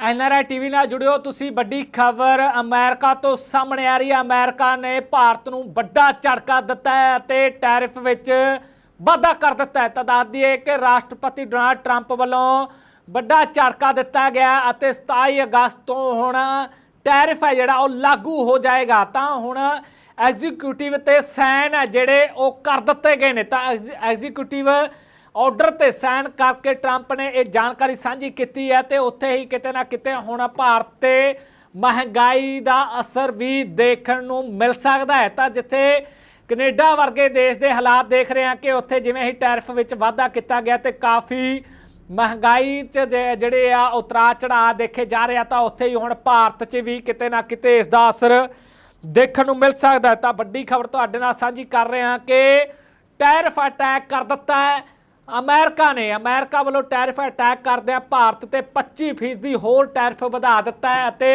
NRI TV ਨਾਲ ਜੁੜਿਓ। ਤੁਸੀਂ ਵੱਡੀ ਖਬਰ ਅਮਰੀਕਾ ਤੋਂ ਸਾਹਮਣੇ ਆ ਰਹੀ ਹੈ। ਅਮਰੀਕਾ ਨੇ ਭਾਰਤ ਨੂੰ ਵੱਡਾ ਝਟਕਾ ਦਿੱਤਾ ਹੈ ਅਤੇ ਟੈਰਿਫ ਵਿੱਚ ਵਾਧਾ ਕਰ ਦਿੱਤਾ ਹੈ। ਤਾਂ ਦੱਸ ਦਈਏ ਕਿ ਰਾਸ਼ਟਰਪਤੀ ਡੋਨਾਲਡ ਟਰੰਪ ਵੱਲੋਂ ਵੱਡਾ ਝਟਕਾ ਦਿੱਤਾ ਗਿਆ ਅਤੇ 27 ਅਗਸਤ ਤੋਂ ਹੁਣ ਟੈਰਿਫ ਹੈ ਜਿਹੜਾ, ਉਹ ਲਾਗੂ ਹੋ ਜਾਏਗਾ। ਤਾਂ ਹੁਣ ਐਗਜ਼ੀਕਿਊਟਿਵ ਤੇ ਸਾਈਨ ਹੈ ਜਿਹੜੇ ਉਹ ਕਰ ਦਿੱਤੇ ਗਏ ਨੇ। ਤਾਂ ਐਗਜ਼ੀਕਿਊਟਿਵ ਆਰਡਰ ਤੇ ਸਾਈਨ ਕਰਕੇ ਟਰੰਪ ਨੇ ਇਹ ਜਾਣਕਾਰੀ ਸਾਂਝੀ ਕੀਤੀ ਹੈ ਤੇ ਉੱਥੇ ਹੀ ਕਿਤੇ ਨਾ ਕਿਤੇ ਹੁਣ ਭਾਰਤ ਤੇ ਮਹਿੰਗਾਈ ਦਾ ਅਸਰ ਵੀ ਦੇਖਣ ਨੂੰ ਮਿਲ ਸਕਦਾ ਹੈ। ਤਾਂ ਜਿੱਥੇ ਕੈਨੇਡਾ ਵਰਗੇ ਦੇਸ਼ ਦੇ ਹਾਲਾਤ ਦੇਖ ਰਹੇ ਹਾਂ ਕਿ ਉੱਥੇ ਜਿਵੇਂ ਹੀ ਟੈਰਿਫ ਵਿੱਚ ਵਾਧਾ ਕੀਤਾ ਗਿਆ ਤੇ ਕਾਫੀ ਮਹਿੰਗਾਈ ਚ ਦੇ- ਜਿਹੜੇ ਆ ਉਤਰਾ ਚੜਾ ਦੇਖੇ ਜਾ ਰਹੇ ਆ, ਤਾਂ ਉੱਥੇ ਹੀ ਹੁਣ ਭਾਰਤ 'ਚ ਵੀ ਕਿਤੇ ਨਾ ਕਿਤੇ ਇਸ ਦਾ ਅਸਰ ਦੇਖਣ ਨੂੰ ਮਿਲ ਸਕਦਾ ਤਾਂ ਵੱਡੀ ਖਬਰ ਤੁਹਾਡੇ ਨਾਲ ਸਾਂਝੀ ਕਰ ਰਹੇ ਹਾਂ ਕਿ ਟੈਰਿਫ ਅਟੈਕ ਕਰ ਦਿੱਤਾ ਹੈ। ਅਮਰੀਕਾ ਨੇ ਅਮਰੀਕਾ ਵੱਲੋਂ ਟੈਰਿਫ ਅਟੈਕ ਕਰਦਿਆਂ ਭਾਰਤ ਤੇ 25% ਦੀ ਹੋਰ ਟੈਰਿਫ ਵਧਾ ਦਿੱਤਾ ਹੈ ਅਤੇ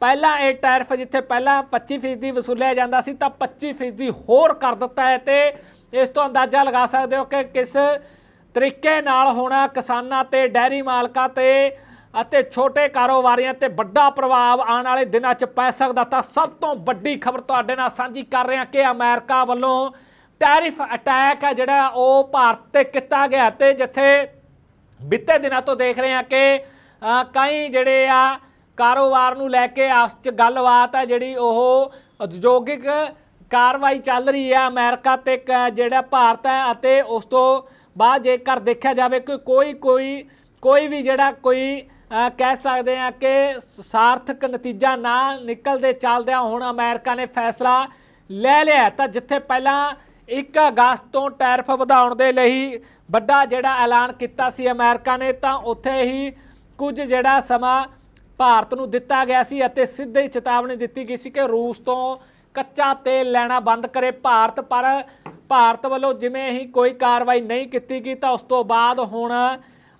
ਪਹਿਲਾਂ ਇਹ ਟੈਰਿਫ ਜਿੱਥੇ ਪਹਿਲਾਂ 25% ਦੀ ਵਸੂਲਿਆ ਜਾਂਦਾ ਸੀ, ਤਾਂ 25% ਦੀ ਹੋਰ ਕਰ ਦਿੱਤਾ ਹੈ ਤੇ ਇਸ ਤੋਂ ਅੰਦਾਜ਼ਾ ਲਗਾ ਸਕਦੇ ਹੋ ਕਿ ਕਿਸ ਤਰੀਕੇ ਨਾਲ ਹੋਣਾ ਕਿਸਾਨਾਂ ਤੇ ਡੈਰੀ ਮਾਲਕਾਂ ਤੇ ਅਤੇ ਛੋਟੇ ਕਾਰੋਬਾਰੀਆਂ ਤੇ ਵੱਡਾ ਪ੍ਰਭਾਵ ਆਉਣ ਵਾਲੇ ਦਿਨਾਂ 'ਚ ਪੈ ਸਕਦਾ, ਤਾਂ ਸਭ ਤੋਂ ਵੱਡੀ ਖਬਰ ਤੁਹਾਡੇ ਨਾਲ ਸਾਂਝੀ ਕਰ ਰਹੇ ਹਾਂ ਕਿ ਅਮਰੀਕਾ ਵੱਲੋਂ ਟੈਰਿਫ ਅਟੈਕ ਹੈ ਜਿਹੜਾ ਉਹ ਭਾਰਤ ਤੇ ਕੀਤਾ ਗਿਆ ਤੇ ਜਿੱਥੇ ਬੀਤੇ ਦਿਨਾਂ ਤੋਂ ਦੇਖ ਰਹੇ ਹਾਂ ਕਿ ਕਈ ਜਿਹੜੇ ਆ ਕਾਰੋਬਾਰ ਨੂੰ ਲੈ ਕੇ ਆਪਸ ਚ ਗੱਲਬਾਤ ਹੈ ਜਿਹੜੀ ਉਹ ਉਦਯੋਗਿਕ ਕਾਰਵਾਈ ਚੱਲ ਰਹੀ ਹੈ ਅਮਰੀਕਾ ਤੇ ਕ- ਜਿਹੜਾ ਭਾਰਤ ਹੈ ਅਤੇ ਉਸ ਤੋਂ ਬਾਅਦ ਜੇਕਰ ਦੇਖਿਆ ਜਾਵੇ ਕਿ ਕੋਈ ਕੋਈ ਕੋਈ ਵੀ ਜਿਹੜਾ ਕੋਈ ਕਹਿ ਸਕਦੇ ਆ ਕਿ ਸਾਰਥਕ ਨਤੀਜਾ ਨਾ ਨਿਕਲਦੇ ਚੱਲਦਿਆਂ ਹੁਣ ਅਮਰੀਕਾ ਨੇ ਫੈਸਲਾ ਲੈ ਲਿਆ ਤਾਂ ਜਿੱਥੇ ਪਹਿਲਾਂ 1 ਅਗਸਤ ਤੋਂ ਟੈਰਫ ਵਧਾਉਣ ਦੇ ਲਈ ਵੱਡਾ ਜਿਹੜਾ ਐਲਾਨ ਕੀਤਾ ਸੀ ਅਮਰੀਕਾ ਨੇ, ਤਾਂ ਉੱਥੇ ਹੀ ਕੁਝ ਜਿਹੜਾ ਸਮਾਂ ਭਾਰਤ ਨੂੰ ਦਿੱਤਾ ਗਿਆ ਸੀ ਅਤੇ ਸਿੱਧੇ ਹੀ ਚੇਤਾਵਨੀ ਦਿੱਤੀ ਗਈ ਸੀ ਕਿ ਰੂਸ ਤੋਂ ਕੱਚਾ ਤੇਲ ਲੈਣਾ ਬੰਦ ਕਰੇ ਭਾਰਤ, ਪਰ ਭਾਰਤ ਵੱਲੋਂ ਜਿਵੇਂ ਹੀ ਕੋਈ ਕਾਰਵਾਈ ਨਹੀਂ ਕੀਤੀ ਗਈ, ਤਾਂ ਉਸ ਤੋਂ ਬਾਅਦ ਹੁਣ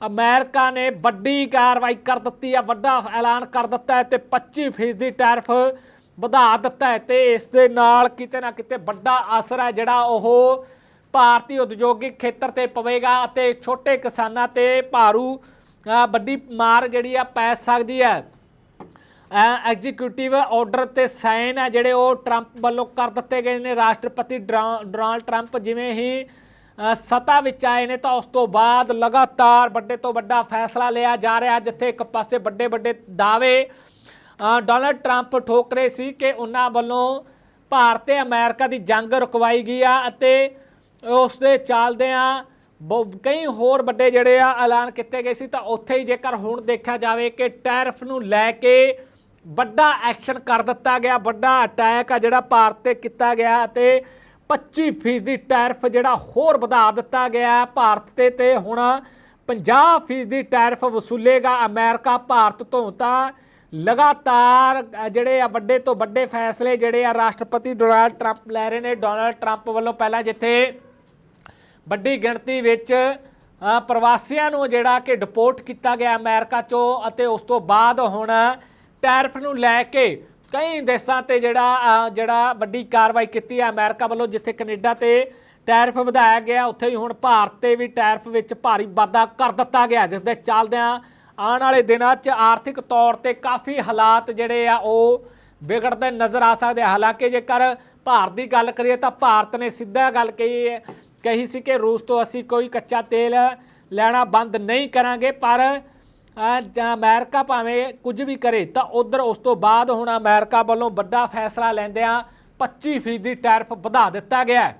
ਅਮਰੀਕਾ ਨੇ ਵੱਡੀ ਕਾਰਵਾਈ ਕਰ ਦਿੱਤੀ ਹੈ ਵੱਡਾ ਐਲਾਨ ਕਰ ਦਿੱਤਾ ਹੈ ਤੇ 25% ਦੀ ਟੈਰਿਫ ਵਧਾ ਦਿੱਤਾ ਹੈ ਤੇ ਇਸ ਦੇ ਨਾਲ ਕਿਤੇ ਨਾ ਕਿਤੇ ਵੱਡਾ ਅਸਰ ਹੈ ਜਿਹੜਾ ਉਹ ਭਾਰਤੀ ਉਦਯੋਗਿਕ ਖੇਤਰ ਤੇ ਪਵੇਗਾ ਅਤੇ ਛੋਟੇ ਕਿਸਾਨਾਂ ਤੇ ਭਾਰੂ ਵੱਡੀ ਮਾਰ ਜਿਹੜੀ ਆ ਪੈ ਸਕਦੀ ਹੈ। ਐਗਜ਼ੀਕਿਊਟਿਵ ਆਰਡਰ ਤੇ ਸਾਈਨ ਹੈ ਜਿਹੜੇ ਉਹ ਟਰੰਪ ਵੱਲੋਂ ਕਰ ਦਿੱਤੇ ਗਏ ਨੇ। ਰਾਸ਼ਟਰਪਤੀ ਡਰਾ- ਡੋਨਾਲਡ ਟਰੰਪ ਜਿਵੇਂ ਹੀ ਅ, ਸੱਤਾ ਵਿੱਚ ਆਏ ਨੇ ਤਾਂ ਉਸ ਤੋਂ ਬਾਅਦ ਲਗਾਤਾਰ ਵੱਡੇ ਤੋਂ ਵੱਡਾ ਫੈਸਲਾ ਲਿਆ ਜਾ ਰਿਹਾ ਜਿੱਥੇ ਇੱਕ ਪਾਸੇ ਵੱਡੇ ਵੱਡੇ ਦਾਅਵੇ ਡੋਨਲਡ ਟਰੰਪ ਠੋਕ ਰਹੇ ਸੀ ਕਿ ਉਹਨਾਂ ਵੱਲੋਂ ਭਾਰਤ ਤੇ ਅਮਰੀਕਾ ਦੀ ਜੰਗ ਰੁਕਵਾਈ ਗਈ ਆ ਅਤੇ ਉਸ ਦੇ ਚੱਲਦਿਆਂ ਬ- ਕਈ ਹੋਰ ਵੱਡੇ ਜਿਹੜੇ ਆ ਐਲਾਨ ਕੀਤੇ ਗਏ ਸੀ। ਤਾਂ ਉੱਥੇ ਹੀ ਜੇਕਰ ਹੁਣ ਦੇਖਿਆ ਜਾਵੇ ਕਿ ਟੈਰਫ ਨੂੰ ਲੈ ਕੇ ਵੱਡਾ ਐਕਸ਼ਨ ਕਰ ਦਿੱਤਾ ਗਿਆ, ਵੱਡਾ ਅਟੈਕ ਆ ਜਿਹੜਾ ਭਾਰਤ ਤੇ ਕੀਤਾ ਗਿਆ ਅਤੇ 25% ਦੀ ਟੈਰਿਫ ਜਿਹੜਾ ਹੋਰ ਵਧਾ ਦਿੱਤਾ ਗਿਆ ਭਾਰਤ ਤੇ ਤੇ ਹੁਣ 50% ਦੀ ਟੈਰਿਫ ਵਸੂਲੇਗਾ ਅਮਰੀਕਾ ਭਾਰਤ ਤੋਂ। ਤਾਂ ਲਗਾਤਾਰ ਜਿਹੜੇ ਆ ਵੱਡੇ ਤੋਂ ਵੱਡੇ ਫੈਸਲੇ ਜਿਹੜੇ ਆ ਰਾਸ਼ਟਰਪਤੀ ਡੋਨਾਲਡ ਟਰੰਪ ਲੈ ਰਹੇ ਨੇ। ਡੋਨਾਲਡ ਟਰੰਪ ਵੱਲੋਂ ਪਹਿਲਾਂ ਜਿੱਥੇ ਵੱਡੀ ਗਿਣਤੀ ਵਿੱਚ ਪ੍ਰਵਾਸੀਆਂ ਨੂੰ ਜਿਹੜਾ ਕਿ ਡਿਪੋਰਟ ਕੀਤਾ ਗਿਆ ਅਮਰੀਕਾ ਚੋਂ ਅਤੇ ਉਸ ਤੋਂ ਬਾਅਦ ਹੁਣ ਟੈਰਫ ਨੂੰ ਲੈ ਕੇ ਕਈ ਦੇਸ਼ਾਂ ਤੇ ਜਿਹੜਾ ਜਿਹੜਾ ਵੱਡੀ ਕਾਰਵਾਈ ਕੀਤੀ ਹੈ ਅਮਰੀਕਾ ਵੱਲੋਂ, ਜਿੱਥੇ ਕੈਨੇਡਾ ਤੇ ਟੈਰਫ ਵਧਾਇਆ ਗਿਆ, ਉੱਥੇ ਹੀ ਹੁਣ ਭਾਰਤ ਤੇ ਵੀ ਟੈਰਫ ਵਿੱਚ ਭਾਰੀ ਵਾਧਾ ਕਰ ਦਿੱਤਾ ਗਿਆ, ਜਿਸ ਦੇ ਚੱਲਦਿਆਂ ਆਉਣ ਵਾਲੇ ਦਿਨਾਂ 'ਚ ਆਰਥਿਕ ਤੌਰ ਤੇ ਕਾਫੀ ਹਾਲਾਤ ਜਿਹੜੇ ਆ ਉਹ ਵਿਗੜਦੇ ਨਜ਼ਰ ਆ ਸਕਦੇ ਹਾਲਾਂਕਿ ਜੇਕਰ ਭਾਰਤ ਦੀ ਗੱਲ ਕਰੀਏ ਤਾਂ ਭਾਰਤ ਨੇ ਸਿੱਧਾ ਗੱਲ ਕਹੀ ਹੈ ਕਹੀ ਸੀ ਕਿ ਰੂਸ ਤੋਂ ਅਸੀਂ ਕੋਈ ਕੱਚਾ ਤੇਲ ਲੈਣਾ ਬੰਦ ਨਹੀਂ ਕਰਾਂਗੇ ਪਰ ਅ, ਅਮਰੀਕਾ ਭਾਵੇਂ ਕੁਝ ਵੀ ਕਰੇ ਤਾਂ ਉਧਰ ਉਸ ਤੋਂ ਬਾਅਦ ਹੁਣ ਅਮਰੀਕਾ ਵੱਲੋਂ ਵੱਡਾ ਫੈਸਲਾ ਲੈਂਦਿਆਂ 25% ਦੀ ਟੈਰਿਫ ਵਧਾ ਦਿੱਤਾ ਗਿਆ ਹੈ।